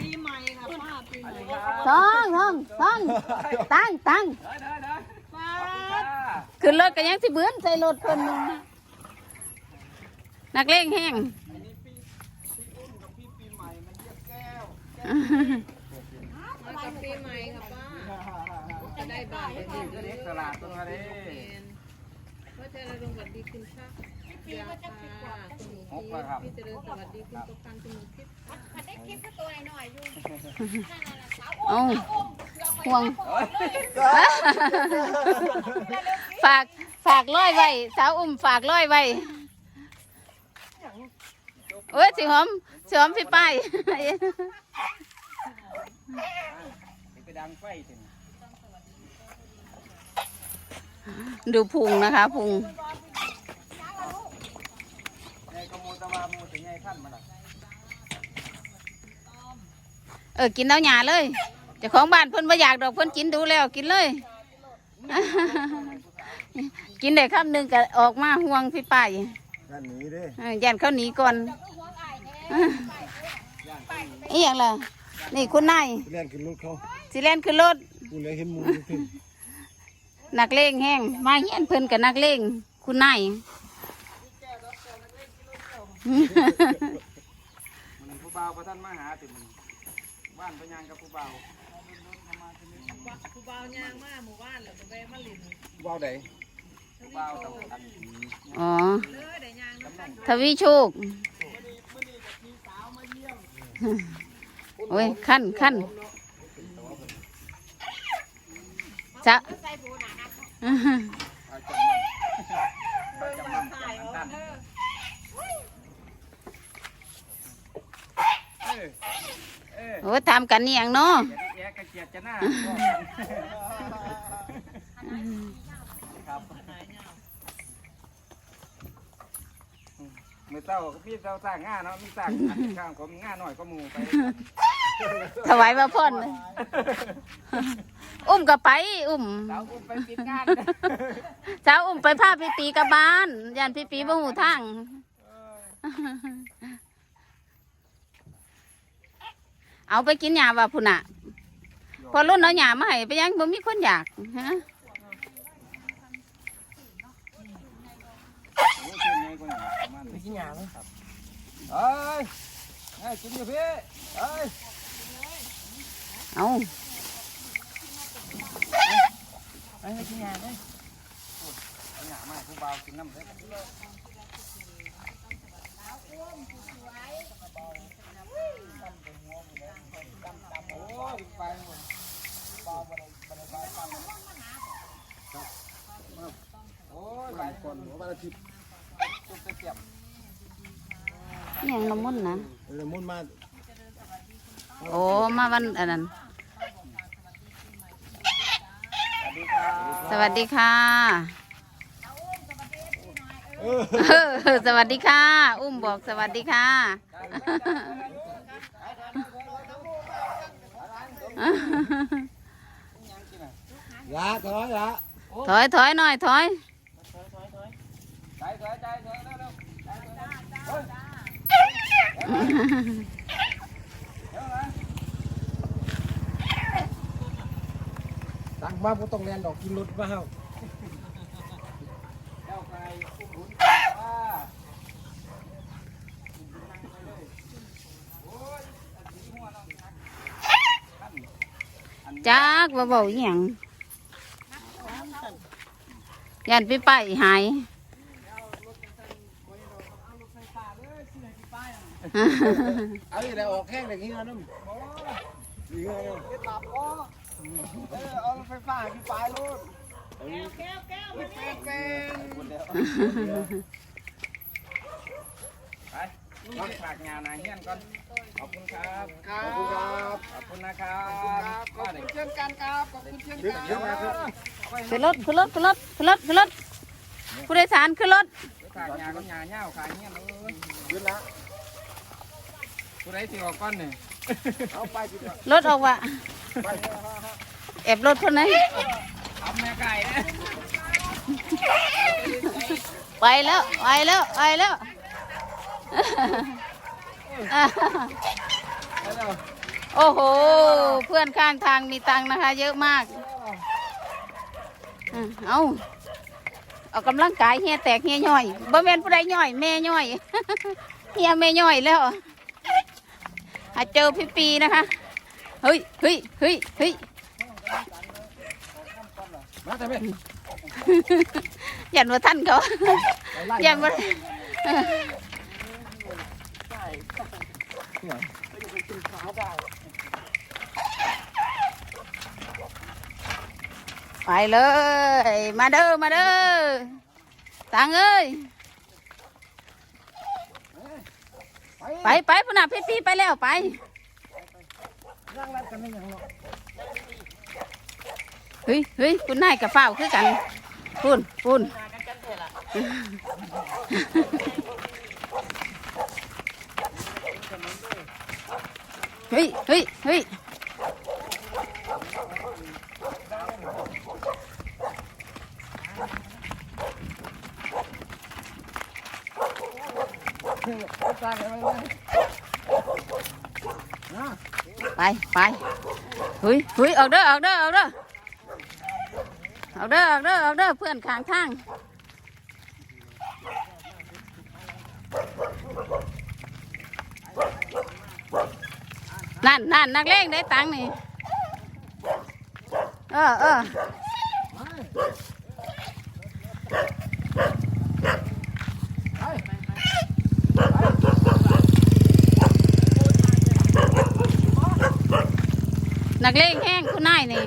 ปีใหม่ค่ะป้าปีใหม่ทองทองทองตั้งตั้งป้าขึ้นรถก็ยังสิเบื้อนใส่รถคนหนึงนักเลงแห้งมากับปีใหม่ค่ะป้าจะได้บ้านเด็กตลาดตรงนี้ เพราะฉะนั้นลงสวัสีคุณชาติยาค่ะคุณหนูทิพย์พี่เริญสวัสดีคุณตกกันคุณหนูทิพค่ะมันได้คลิปแค่ตัวหน่อยๆอยู่เอ้าห่วงฝากฝากร้อยใบสาวอุ้มฝากร้อยใบเอ้ยสิหอมสิหอมพี่ป้ายดูพุงนะคะพุง ใน กมูตะวามูถึงไงขั้นมันอะเออกินแล้วหยาเลยเจ้าของบ้านเพิ่นบ่อยากดอกเพิ่นกินดูแล้วกินเลย กินได้คำหนึ่งก็ออกมาห่วงพี่ป้ายด้านนี้เด้เออย่านเขาหนีก่อนอีหยังล่ะนี่คุณนายเล่นขึ้นรถเขาสิแล่นขึ้นรถกูเลยเห็นหมูขึ้นนักเลงแห้งมาเฮียนเพิ่นกับนักเลงคุณนาย มันผู้เบาพระท่านมาหาติมันบ้านพญางกับผู้เบาผู้บ่าวยางมาหมู่บ้านแล้วก็แวะมาลินเว้าใดผู้เบาต้องกันอ๋อเด้อได้ยางน้ำกันทวีโชคโอ้ยขั้นขั้นจะ เอาจำมันเอาจำมันจำมันตั้นเออเออ โอ้ยทำกันนี่อย่างเนาะอย่าได้แยกกระเจียดจะหน้าครับมือเต้าพี่เต้าสร้างง่าเนาะมีสร้างอันข้างก็มีง่าหน่อยก็มูไปถวายมาพ่นอุ้มก็ไป อุ้มสาวอุ้มไปติดงานสาวอุ้มไปพาพี่ปีกลับบ้านยันพี่ปีบ่หูทาง เอาไปกินยาว่าพุ่นน่ะ พอรุ่นเอาหยามาให้ไปยังบ่มีคนอยากฮะไปกินยาเลยครับเอ้ยเอ้ยกินอยู่พี่เอ้ยเอาเอ้ยกินยาเลยเอาหยามาให้ผู้เบากินน้ำเลยโอ้ยไปหมดโอ้ยไปก่อนหัววันอาทิตย์จุดไปเสียบอหยังละมุนนะเออมุนมาโอ้มาวันอันนั้นสวัสดีครับสวัสดีค่ะ สวัสดีค่ะ อุ้มบอกสวัสดีค่ะยาถอยละถอยถอยหน่อยถอยใจถอยใจถอยเร็วเร็วตักมาบ่ต้องแล่นดอกกินรถมาเฮาเจ้าใครอุ้มบุญว่า จักว่าเบาอหย่างยันพี่ไปหายเอาอีกแล้วออกแข้งอย่างนี้นะน้ำนี่ไงตับอ้อเออเอารถไฟฟ้าขึ้นไปลูกแก้วแก้วมานี่เก่งคนเดียวไปลูกฝากงานนายเฮียนก่อน ขอบคุณครับ ขอบคุณครับ ขอบคุณนะครับขอบคุณเช่นกันครับขอบคุณเช่นขึ้นกันขึ้นมาครับขึ้นรถขึ้นรถขึ้นรถขึ้นรถขึ้นรถผู้โดยสารขึ้นรถฝากงานก็งานเง่าขายเฮียนเลยขึ้นละผู้ใดสิออกก้อนนี่เอาไปกินก่อนรถออกว่ะแอบรถคนไหนทำแม่ไก่นะไปแล้วไปแล้วไปแล้ว โอ้ยอ่าไปแล้วโอ้โห เพื่อนข้างทางมีตังค์นะคะ เยอะมากอะเอาออกกำลังกายเฮียแตกเฮียย่อยบ่แม่นผู้ใดย่อย แม่ย่อยเฮียแม่ย่อยแล้วหาเจอพี่ปีนะคะ เฮ้ยเฮ้ยเฮ้ยเฮ้ยมาแต่ไม่ยันว่าท่านเขาไล่ยันว่า ไปเลย มาเด้อ มาเด้อ ตังเอ้ย ไปไปพุ่นน่ะพี่ปีไปแล้วไปเฮ้ยเฮ้ยคุณนายกับเฝ้าคือกันพุ่นพุ่น เฮ้ยเฮ้ยเฮ้ยตายกันไปเลยไปไปเฮ้ยเฮ้ยออกเด้อออกเด้อออกเด้อออกเด้อออกเด้อออกเด้อเพื่อนข้างทาง นั่นนั่นนักเลงได้ตังนี่ เออเออนักเลงแห้งคุณนายนี่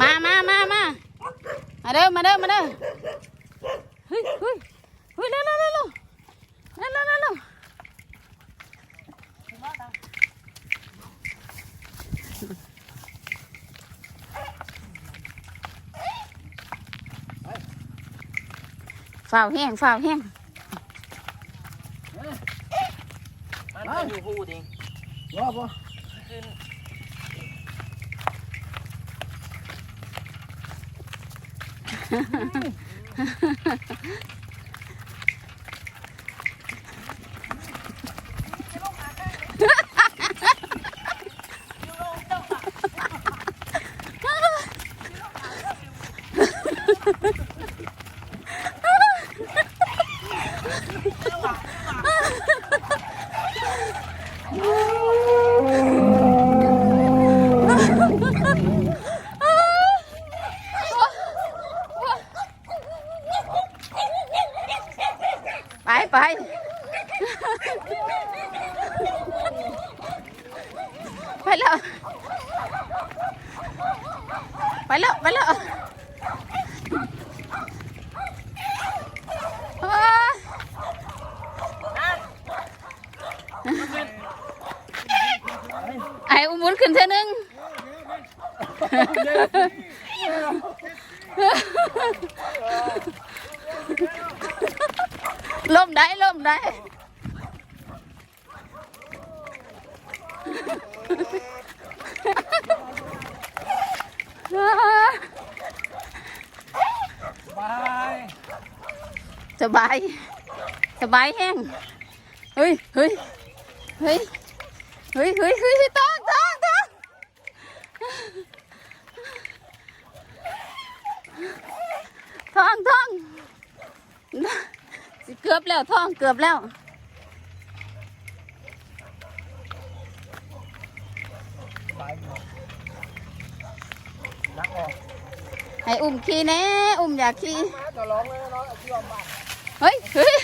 มามามามามาเด้อมาเด้อมาเด้อ ฝ้าวแห้งฝ้าวแห้งมันอยู่พูดเองรอปะไป ไป ไปแล้ว ไปแล้ว ไปแล้วอ้าไอ้อุ้มมุนขึ้นเท่านึง ล่มได้ล่มได้บายสบายสบายแห้งเฮ้ยเฮ้ยเฮ้ยเฮ้ยเฮ้ยเฮ้ยต้องต้องต้องท้องท้อง สิเกือบแล้วท้องเกือบแล้วให้อุ้มขี่แน่อุ้มอยากขี้เลยร้องที่ยอมบ้านเฮ้ยเฮ้ย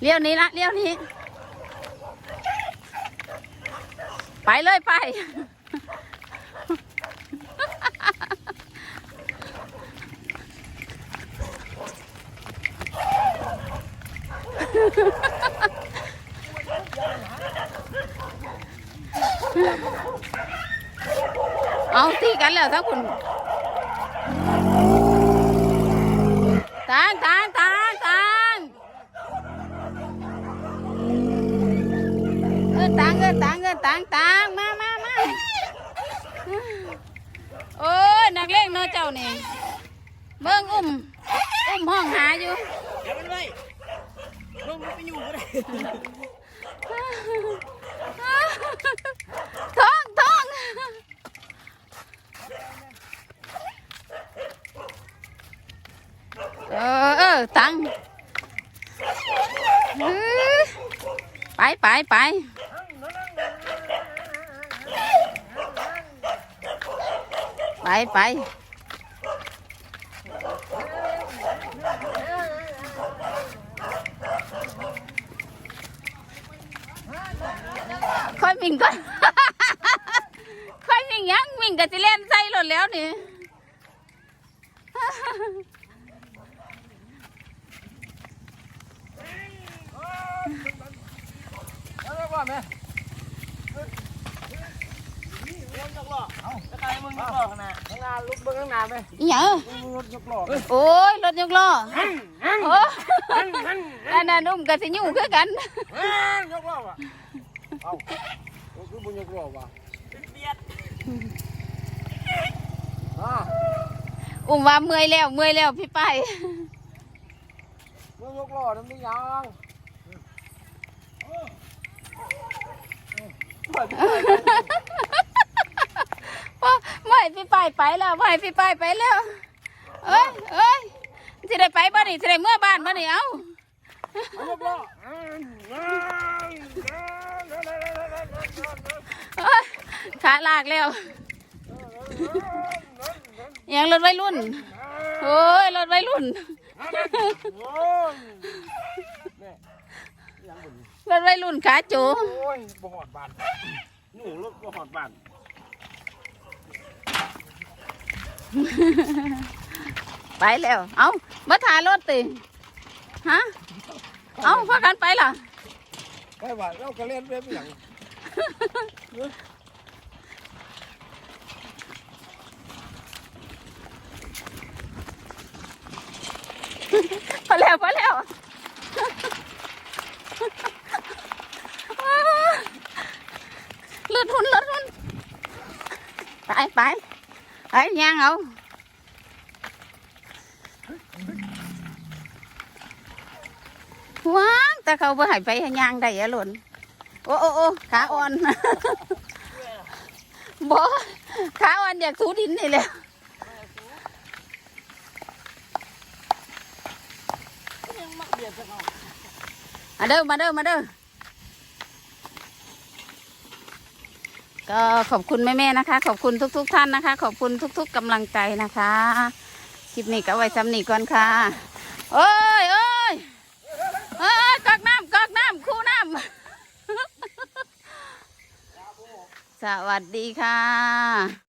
เลี้ยวนี้ละเลี้ยวนี้ ไปเลยไป เอาตีกันแล้วถ้าคุณตางตางตางตาง เออตางเออตางเออตางตางมามามาเจ้านี่เบิ้งอุ้มอุ้มห้องหาอยู่เดี๋ยวมันไว้ลงไปอยู่ก็ได้ท้องท้องเออเออตังอื้อไปไปไป ไปไปค่อยวิ่งก่อนค่อยวิ่งยังวิ่งกับสิเล่นใส่รถแล้วนี่แล้วว่าแม่ วน ยกล้อเอาจะกลายมึงยกล้อขนาดข้างหน้าลุกเบิ่งข้างหน้าไหมอิหยังรถยกล้อโอ้ยรถยกล้อโอ้อันนั้นอุ้มกับสิยู่คือกันยกล้อว่ะเอ้าคือบุญยกล้อว่ะเบียดอ่าอุ้มว่าเมื่อยแล้วเมื่อยแล้วพี่ป้ายเมื่อยกล้อนั่นไม่ยังพ่อ ไม่ให้พี่ป้ายไปแล้วไม่ให้พี่ป้ายไปแล้วเอ้ยเอ้ยสิได้ไปบ้านนี่สิได้เมื่อบ้านบ้านนี่เอ้าขาลากแล้วยังรถไวัยรุ่นโอ้ยรถไวัยรุ่นรถไวัยรุ่นขาจูโอ้ยบ่หอดบานหนูรถบ่หอดบาน ไปแล้ว เอามาถ่ายรถติฮะ เอาพากันไปล่ะ ไปว่าเราก็เล่นเว็บอย่างพอแล้วพอแล้วลดทุนลดทุนไปไป ไปย่างเอาว้างแต่เขาบ่ให้ไปให้ย่างได้อะหล่นโอ้โอ้โอ้ขาอ่อน บ่ขาอ่อนอยา ก็ขอบคุณแม่ๆนะคะ ขอบคุณทุก ๆ ท่านนะคะ ขอบคุณทุก ๆกำลังใจนะคะคลิปนี้ก็ไว้ซ้ำนี่ก่อนค่ะโอ้ยโอ้ยเอ้ยกอกน้ำกอกน้ำคู่น้ำสวัสดีค่ะ